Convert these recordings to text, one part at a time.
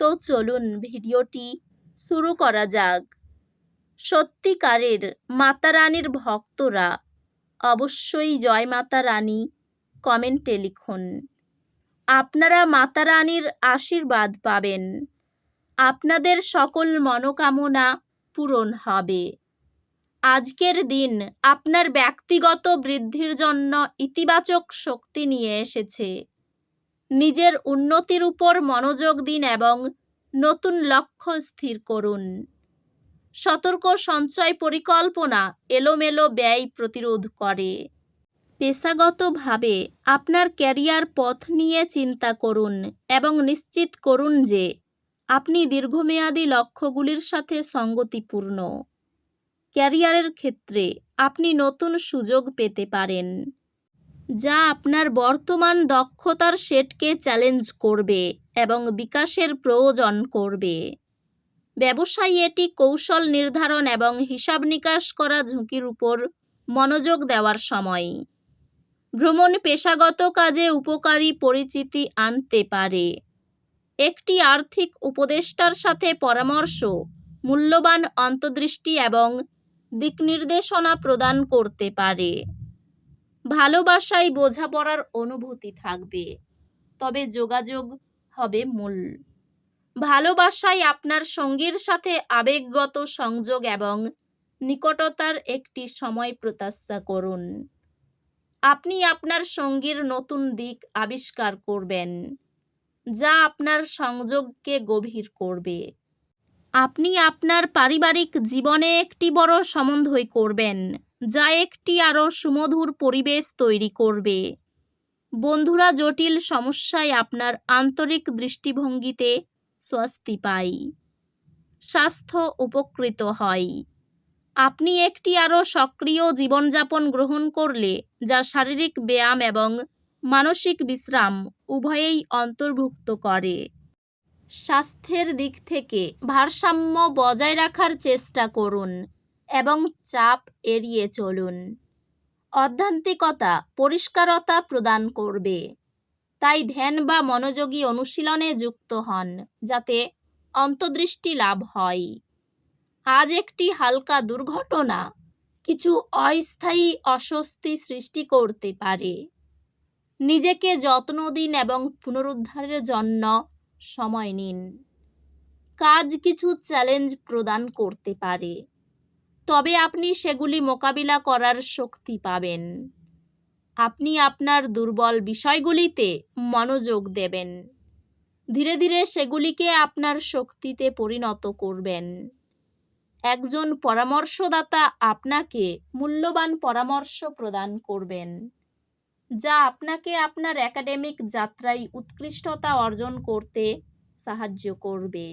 তো চলুন ভিডিওটি শুরু করা যাক। সত্যিকারের মাতা রানীর ভক্তরা অবশ্যই জয় মাতা রানী কমেন্টে লিখুন। আপনারা মাতা রানীর আশীর্বাদ পাবেন। আপনাদের সকল মনোকামনা পূরণ হবে। আজকের দিন আপনার ব্যক্তিগত বৃদ্ধির জন্য ইতিবাচক শক্তি নিয়ে এসেছে। নিজের উন্নতির উপর মনোযোগ দিন এবং নতুন লক্ষ্য স্থির করুন। সতর্ক সঞ্চয় পরিকল্পনা এলোমেলো ব্যয় প্রতিরোধ করে। পেশাগতভাবে আপনার ক্যারিয়ার পথ নিয়ে চিন্তা করুন এবং নিশ্চিত করুন যে আপনি দীর্ঘমেয়াদী লক্ষ্যগুলির সাথে সঙ্গতিপূর্ণ। ক্যারিয়ারের ক্ষেত্রে আপনি নতুন সুযোগ পেতে পারেন। যা আপনার বর্তমান দক্ষতার সেটকে চ্যালেঞ্জ করবে এবং বিকাশের প্রয়োজন করবে। ব্যবসায়ী এটি কৌশল নির্ধারণ এবং হিসাব নিকাশ করা ঝুঁকির উপর মনোযোগ দেওয়ার সময়। ভ্রমণ পেশাগত কাজে উপকারী পরিচিতি আনতে পারে। একটি আর্থিক উপদেষ্টার সাথে পরামর্শ, মূল্যবান অন্তর্দৃষ্টি এবং দিকনির্দেশনা প্রদান করতে পারে। ভালোবাসায় বোঝাপড়ার অনুভূতি থাকবে, তবে যোগাযোগ হবে মূল। ভালোবাসায় আপনার সঙ্গীর সাথে আবেগগত সংযোগ এবং নিকটতার একটি সময় প্রত্যাশা করুন। আপনি আপনার সঙ্গীর নতুন দিক আবিষ্কার করবেন, যা আপনার সংযোগকে গভীর করবে। আপনি আপনার পারিবারিক জীবনে একটি বড় সম্বন্ধই করবেন। যা একটি আরও সুমধুর পরিবেশ তৈরি করবে। বন্ধুরা, জটিল সমস্যায় আপনার আন্তরিক দৃষ্টিভঙ্গিতে স্বস্তি পাই। স্বাস্থ্য উপকৃত হয়। আপনি একটি আরও সক্রিয় জীবনযাপন গ্রহণ করলে, যা শারীরিক ব্যায়াম এবং মানসিক বিশ্রাম উভয়েই অন্তর্ভুক্ত করে। স্বাস্থ্যের দিক থেকে ভারসাম্য বজায় রাখার চেষ্টা করুন। এবং চাপ এড়িয়ে চলুন। অধ্যান্তিকতা, পরিষ্কারতা প্রদান করবে। তাই ধ্যান বা মনোযোগী অনুশীলনে যুক্ত হন, যাতে অন্তর্দৃষ্টি লাভ হয়। আজ একটি হালকা দুর্ঘটনা, কিছু অস্থায়ী অস্বস্তি সৃষ্টি করতে পারে। নিজেকে যত্ন দিন এবং পুনরুদ্ধারের জন্য সময় নিন। কাজ কিছু চ্যালেঞ্জ প্রদান করতে পারে। তবে আপনি সেগুলি মোকাবিলা করার শক্তি পাবেন। আপনি আপনার দুর্বল বিষয়গুলিতে মনোযোগ দেবেন। ধীরে ধীরে সেগুলিকে আপনার শক্তিতে পরিণত করবেন। একজন পরামর্শদাতা আপনাকে মূল্যবান পরামর্শ প্রদান করবেন, যা আপনাকে আপনার একাডেমিক যাত্রায় উৎকৃষ্টতা অর্জন করতে সাহায্য করবে।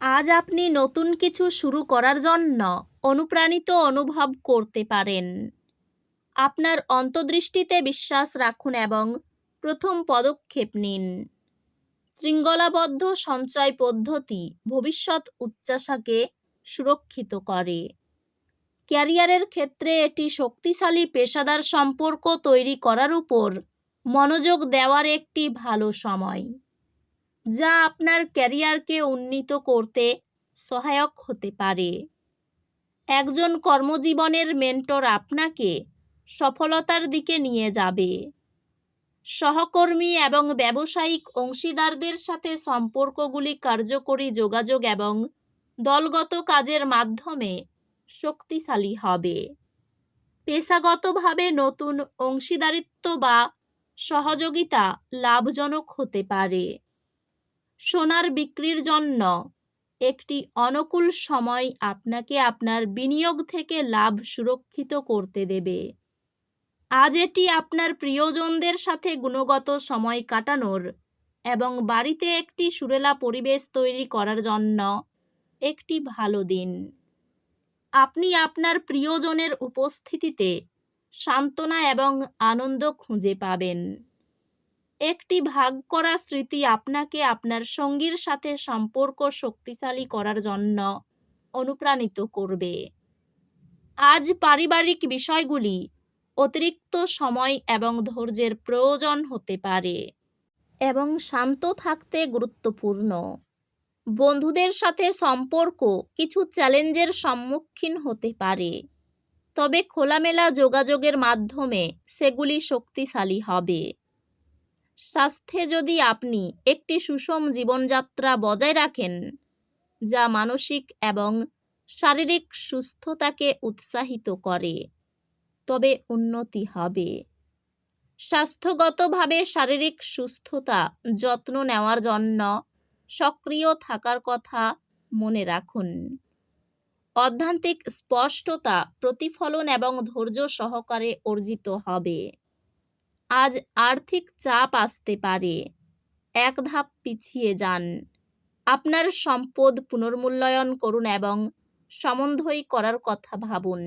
আজ আপনি নতুন কিছু শুরু করার জন্য অনুপ্রাণিত অনুভব করতে পারেন। আপনার অন্তর্দৃষ্টিতে বিশ্বাস রাখুন এবং প্রথম পদক্ষেপ নিন। শৃঙ্খলাবদ্ধ সঞ্চয় পদ্ধতি ভবিষ্যৎ উচ্চাশাকে সুরক্ষিত করে। ক্যারিয়ারের ক্ষেত্রে এটি শক্তিশালী পেশাদার সম্পর্ক তৈরি করার উপর মনোযোগ দেওয়ার একটি ভালো সময়। যা আপনার ক্যারিয়ারকে উন্নীত করতে সহায়ক হতে পারে। একজন কর্মজীবনের মেন্টর আপনাকে সফলতার দিকে নিয়ে যাবে। সহকর্মী এবং ব্যবসায়িক অংশীদারদের সাথে সম্পর্কগুলি কার্যকরী যোগাযোগ এবং দলগত কাজের মাধ্যমে শক্তিশালী হবে। পেশাগতভাবে নতুন অংশীদারিত্ব বা সহযোগিতা লাভজনক হতে পারে। সোনার বিক্রির জন্য। একটি অনুকূল সময় আপনাকে আপনার বিনিয়োগ থেকে লাভ সুরক্ষিত করতে দেবে। আজ এটি আপনার প্রিয়জনদের সাথে গুণগত সময় কাটানোর এবং বাড়িতে একটি সুরেলা পরিবেশ তৈরি করার জন্য একটি ভালো দিন। আপনি আপনার প্রিয়জনের উপস্থিতিতে সান্ত্বনা এবং আনন্দ খুঁজে পাবেন। একটি ভাগ করা স্মৃতি আপনাকে আপনার সঙ্গীর সাথে সম্পর্ক শক্তিশালী করার জন্য অনুপ্রাণিত করবে। আজ পারিবারিক বিষয়গুলি অতিরিক্ত সময় এবং ধৈর্যের প্রয়োজন হতে পারে এবং শান্ত থাকতে গুরুত্বপূর্ণ। বন্ধুদের সাথে সম্পর্ক কিছু চ্যালেঞ্জের সম্মুখীন হতে পারে, তবে খোলামেলা যোগাযোগের মাধ্যমে সেগুলি শক্তিশালী হবে। স্বাস্থ্যে যদি আপনি একটি সুষম জীবনযাত্রা বজায় রাখেন, যা মানসিক এবং শারীরিক সুস্থতাকে উৎসাহিত করে, তবে উন্নতি হবে। স্বাস্থ্যগতভাবে শারীরিক সুস্থতা যত্ন নেওয়ার জন্য সক্রিয় থাকার কথা মনে রাখুন। অধ্যান্তিক স্পষ্টতা, প্রতিফলন এবং ধৈর্য সহকারে অর্জিত হবে। আজ আর্থিক চাপ আসতে পারে। এক ধাপ পিছিয়ে যান। আপনার সম্পদ পুনর্মূল্যায়ন করুন এবং সমন্বয় করার কথা ভাবুন।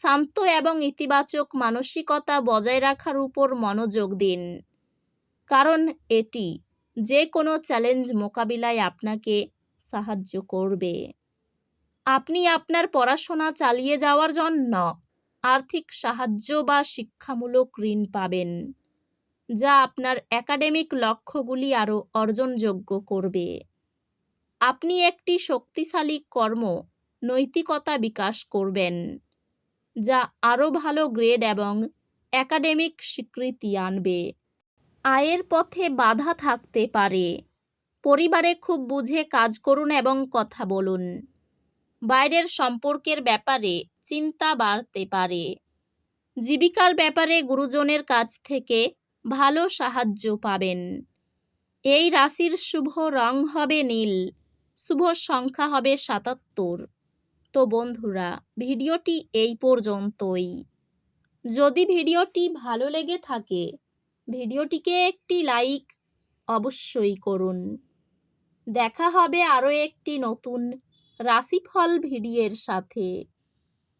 শান্ত এবং ইতিবাচক মানসিকতা বজায় রাখার উপর মনোযোগ দিন। কারণ এটি যে কোনো চ্যালেঞ্জ মোকাবিলায় আপনাকে সাহায্য করবে। আপনি আপনার পড়াশোনা চালিয়ে যাওয়ার জন্য আর্থিক সাহায্য বা শিক্ষামূলক ঋণ পাবেন, যা আপনার একাডেমিক লক্ষ্যগুলি আরও অর্জনযোগ্য করবে। আপনি একটি শক্তিশালী কর্ম, নৈতিকতা বিকাশ করবেন, যা আরও ভালো গ্রেড এবং একাডেমিক স্বীকৃতি আনবে। আয়ের পথে বাধা থাকতে পারে। পরিবারে খুব বুঝে কাজ করুন এবং কথা বলুন। বাইরের সম্পর্কের ব্যাপারে চিন্তা বাড়তে পারে। জীবিকার ব্যাপারে গুরুজনের কাছ থেকে ভালো সাহায্য পাবেন। এই রাশির শুভ রং হবে নীল, শুভ সংখ্যা হবে সাতাত্তর। তো বন্ধুরা, ভিডিওটি এই পর্যন্তই। যদি ভিডিওটি ভালো লেগে থাকে, ভিডিওটিকে একটি লাইক অবশ্যই করুন। দেখা হবে আরও একটি নতুন রাশিফল ভিডিওর সাথে।